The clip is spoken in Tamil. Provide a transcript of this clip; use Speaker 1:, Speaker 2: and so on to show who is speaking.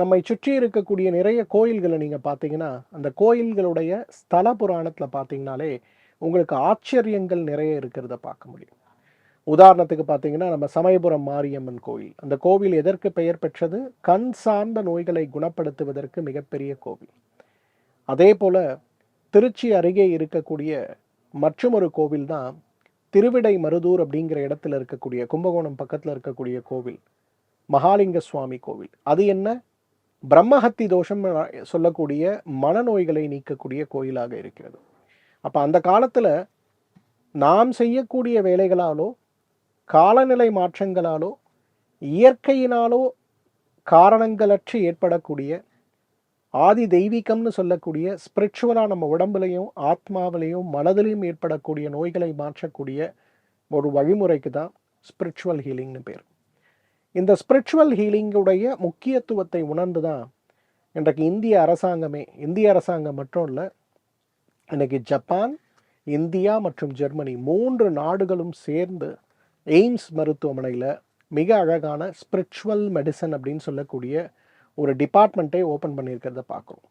Speaker 1: நம்மை சுற்றி இருக்கக்கூடிய நிறைய கோயில்களை நீங்கள் பார்த்தீங்கன்னா அந்த கோயில்களுடைய ஸ்தல புராணத்தில் பார்த்தீங்கனாலே உங்களுக்கு ஆச்சரியங்கள் நிறைய இருக்கிறத பார்க்க முடியும். உதாரணத்துக்கு பார்த்தீங்கன்னா நம்ம சமயபுரம் மாரியம்மன் கோவில். அந்த கோவில் எதற்கு பெயர் பெற்றது? கண் சார்ந்த நோய்களை குணப்படுத்துவதற்கு மிகப்பெரிய கோவில். அதே போல் திருச்சி அருகே இருக்கக்கூடிய மற்றும் ஒரு கோவில் தான் திருவிடை மருதூர் அப்படிங்கிற இடத்துல இருக்கக்கூடிய கும்பகோணம் பக்கத்தில் இருக்கக்கூடிய கோவில். மகாலிங்க சுவாமி கோவில். அது என்ன? பிரம்மஹத்தி தோஷம் சொல்லக்கூடிய மனநோய்களை நீக்கக்கூடிய கோயிலாக இருக்கிறது. அப்போ அந்த காலத்தில் நாம் செய்யக்கூடிய வேலைகளாலோ காலநிலை மாற்றங்களாலோ இயற்கையினாலோ காரணங்களற்று ஏற்படக்கூடிய ஆதி தெய்வீகம்னு சொல்லக்கூடிய ஸ்பிரிச்சுவலாக நம்ம உடம்புலையும் ஆத்மாவிலையும் மனதிலையும் ஏற்படக்கூடிய நோய்களை மாற்றக்கூடிய ஒரு வழிமுறைக்கு தான் ஸ்பிரிச்சுவல் ஹீலிங்னு பேர். இந்த ஸ்பிரிச்சுவல் ஹீலிங்குடைய முக்கியத்துவத்தை உணர்ந்து தான் இன்றைக்கு இந்திய அரசாங்கமே இந்திய அரசாங்கம் மட்டும் இல்லை இன்றைக்கி ஜப்பான் இந்தியா மற்றும் ஜெர்மனி மூன்று நாடுகளும் சேர்ந்து எய்ம்ஸ் மருத்துவமனையில் மிக அழகான ஸ்பிரிச்சுவல் மெடிசன் அப்படின்னு சொல்லக்கூடிய ஒரு டிபார்ட்மெண்ட்டே ஓப்பன் பண்ணியிருக்கிறத பார்க்குறோம்.